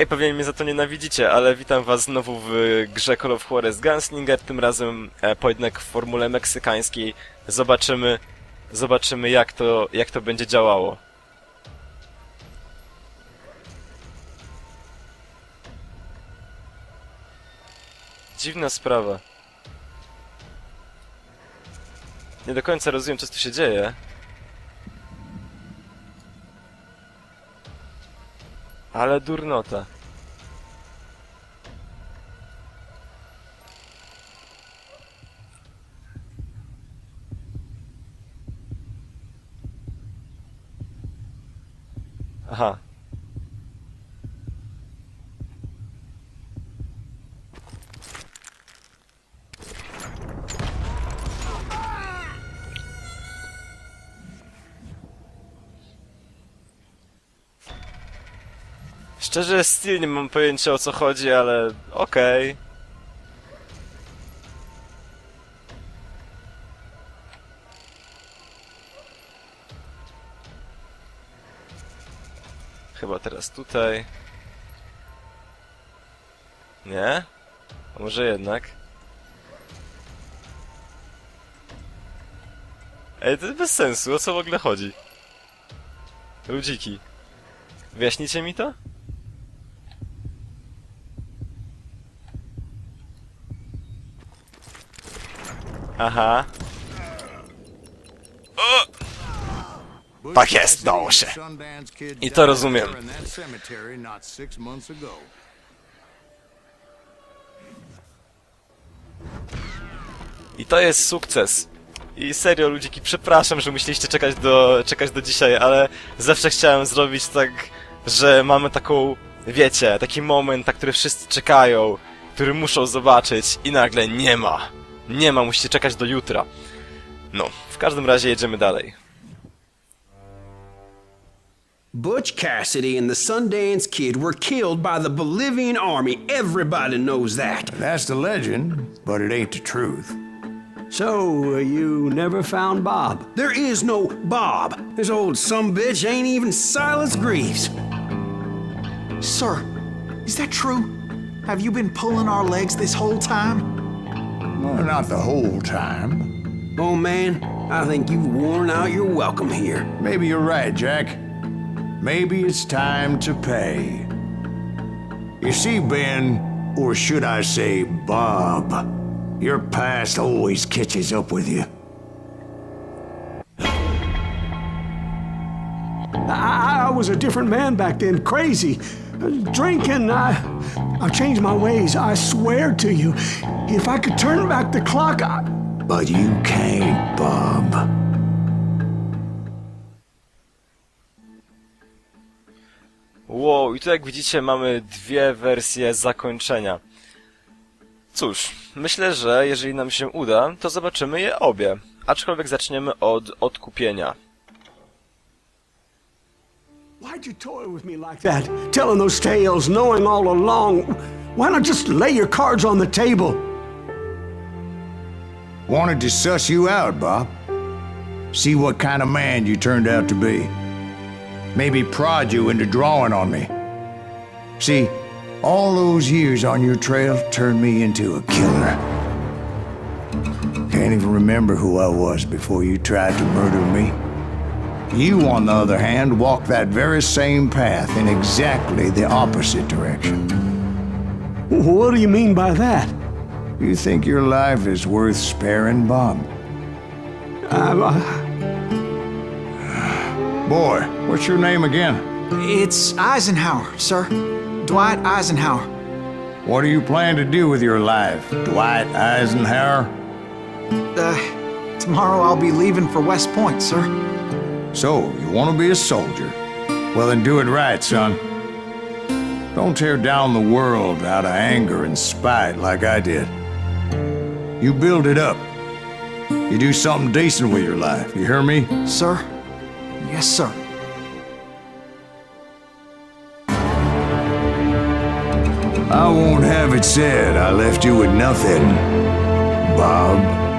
Hej, pewnie mnie za to nienawidzicie, ale witam was znowu w grze Call of Juarez Gunslinger, tym razem e, pojedynek w formule meksykańskiej. Zobaczymy, zobaczymy jak to, jak to będzie działało. Dziwna sprawa. Nie do końca rozumiem, co tu się dzieje. Ale durnota. Aha. Szczerze, styl nie mam pojęcia o co chodzi, ale okej. Chyba teraz tutaj. Nie? Może jednak? Ej, to jest bez sensu, o co w ogóle chodzi? Ludziki. Wyjaśnicie mi to? Aha. Tak jest, dało się. I to rozumiem. I to jest sukces. I serio, ludziki, przepraszam, że musieliście czekać do, czekać do dzisiaj, ale zawsze chciałem zrobić tak, że mamy taką, wiecie, taki moment, na który wszyscy czekają, który muszą zobaczyć i nagle nie ma. Nie ma, musicie czekać do jutra. No, w każdym razie jedziemy dalej. Butch Cassidy and the Sundance Kid were killed by the Bolivian army. Everybody knows that. That's the legend, but it ain't the truth. So, uh, you never found Bob? There is no Bob. This old some bitch ain't even Silas Greaves. Sir, is that true? Have you been pulling our legs this whole time? Well, not the whole time. Oh man, I think you've worn out your welcome here. Maybe you're right, Jack. Maybe it's time to pay. You see, Ben, or should I say Bob, your past always catches up with you. I, I was a different man back then, crazy. Drinking, I, I've changed my ways, I swear to you. If I could turn back the clock, I... But you can't, Bob. Wow, i tu jak widzicie mamy dwie wersje zakończenia. Cóż, myślę, że jeżeli nam się uda, to zobaczymy je obie. Aczkolwiek zaczniemy od odkupienia. Why'd you toy with me like that? Telling those tales, knowing all along. Why not just lay your cards on the table? Wanted to suss you out, Bob. See what kind of man you turned out to be. Maybe prod you into drawing on me. See, all those years on your trail turned me into a killer. Can't even remember who I was before you tried to murder me. You, on the other hand, walked that very same path in exactly the opposite direction. What do you mean by that? You think your life is worth sparing, Bob? I, I, Boy, what's your name again? It's Eisenhower, sir. Dwight Eisenhower. What do you plan to do with your life, Dwight Eisenhower? Uh, tomorrow I'll be leaving for West Point, sir. So, you want to be a soldier? Well, then do it right, son. Don't tear down the world out of anger and spite like I did. You build it up. You do something decent with your life, you hear me? Sir? Yes, sir. I won't have it said I left you with nothing, Bob.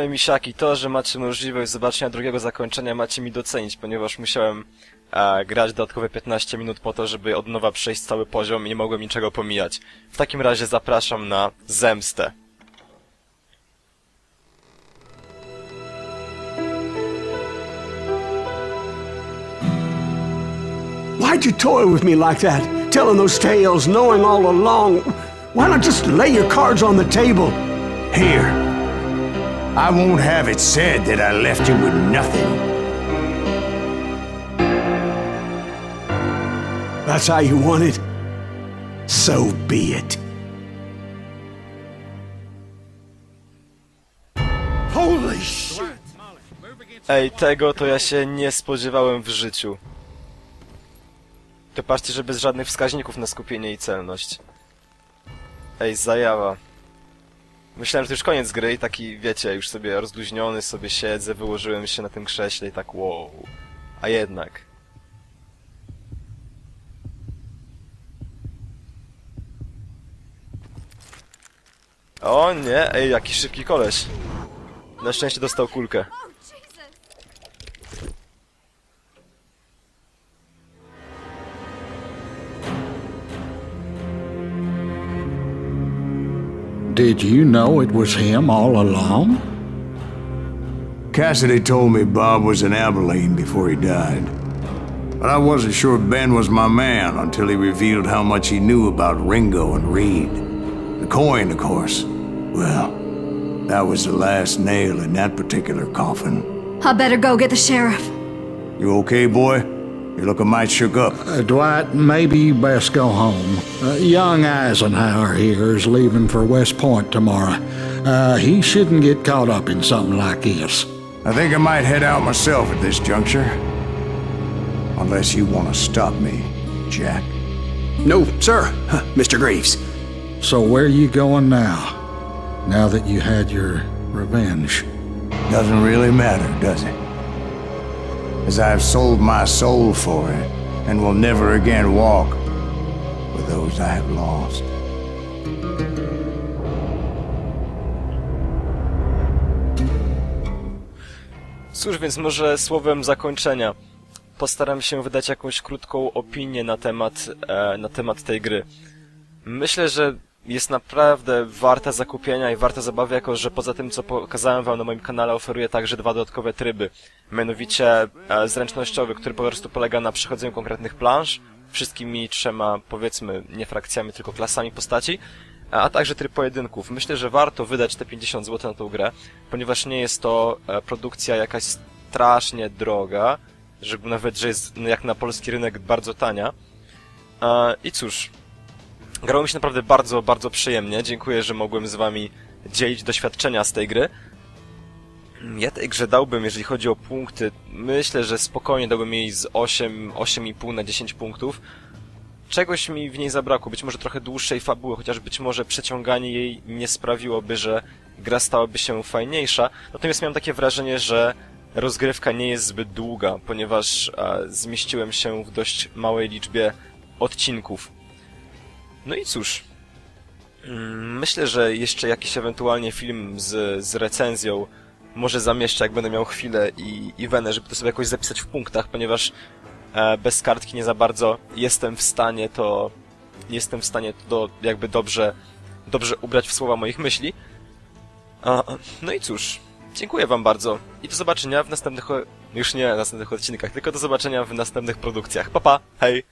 I misiaki, to, że macie możliwość zobaczenia drugiego zakończenia macie mi docenić, ponieważ musiałem e, grać dodatkowe 15 minut po to, żeby od nowa przejść cały poziom i nie mogłem niczego pomijać. W takim razie zapraszam na zemstę. Why'd you toy with me like that? Telling those tales, knowing all along. Why not just lay your cards on the table? Here. I won't have it said that I left you with nothing. That's how you want it? So be it. Holy shit! Ej, tego to ja się nie spodziewałem w życiu. To patrzcie, że bez żadnych wskaźników na skupienie i celność. Ej, zajawa. Myślałem, że to już koniec gry i taki, wiecie, już sobie rozluźniony sobie siedzę, wyłożyłem się na tym krześle i tak wow. A jednak. O nie, ej, jaki szybki koleś. Na szczęście dostał kulkę. Did you know it was him all along? Cassidy told me Bob was in Abilene before he died. But I wasn't sure Ben was my man until he revealed how much he knew about Ringo and Reed. The coin, of course. Well, that was the last nail in that particular coffin. I better go get the sheriff. You okay, boy? You're looking mighty shook up. Uh, Dwight, maybe you best go home. Uh, young Eisenhower here is leaving for West Point tomorrow. Uh, he shouldn't get caught up in something like this. I think I might head out myself at this juncture. Unless you want to stop me, Jack. No, sir, Huh, Mr. Greaves. So where you going now? Now that you had your revenge. Doesn't really matter, does it? As I've sold my soul for it, and will never again walk with those I have lost. Cóż, więc może słowem zakończenia postaram się wydać jakąś krótką opinię na temat, e, na temat tej gry. Myślę, że jest naprawdę warta zakupienia i warta zabawy, jako że poza tym, co pokazałem wam na moim kanale, oferuję także dwa dodatkowe tryby. Mianowicie e, zręcznościowy, który po prostu polega na przechodzeniu konkretnych planż, wszystkimi trzema, powiedzmy, nie frakcjami, tylko klasami postaci, a także tryb pojedynków. Myślę, że warto wydać te 50 zł na tą grę, ponieważ nie jest to e, produkcja jakaś strasznie droga, żeby nawet, że jest no, jak na polski rynek bardzo tania. E, I cóż, grało mi się naprawdę bardzo, bardzo przyjemnie. Dziękuję, że mogłem z wami dzielić doświadczenia z tej gry. Ja tej grze dałbym, jeżeli chodzi o punkty, myślę, że spokojnie dałbym jej z 8, 8,5 na 10 punktów. Czegoś mi w niej zabrakło, być może trochę dłuższej fabuły, chociaż być może przeciąganie jej nie sprawiłoby, że gra stałaby się fajniejsza. Natomiast miałem takie wrażenie, że rozgrywka nie jest zbyt długa, ponieważ e, zmieściłem się w dość małej liczbie odcinków. No i cóż, mm, myślę, że jeszcze jakiś ewentualnie film z, z recenzją może zamieszczę, jak będę miał chwilę i, i wenę, żeby to sobie jakoś zapisać w punktach, ponieważ e, bez kartki nie za bardzo jestem w stanie to nie jestem w stanie to do, jakby dobrze dobrze ubrać w słowa moich myśli. A, no i cóż, dziękuję wam bardzo i do zobaczenia w następnych już nie w następnych odcinkach, tylko do zobaczenia w następnych produkcjach. Pa pa, hej!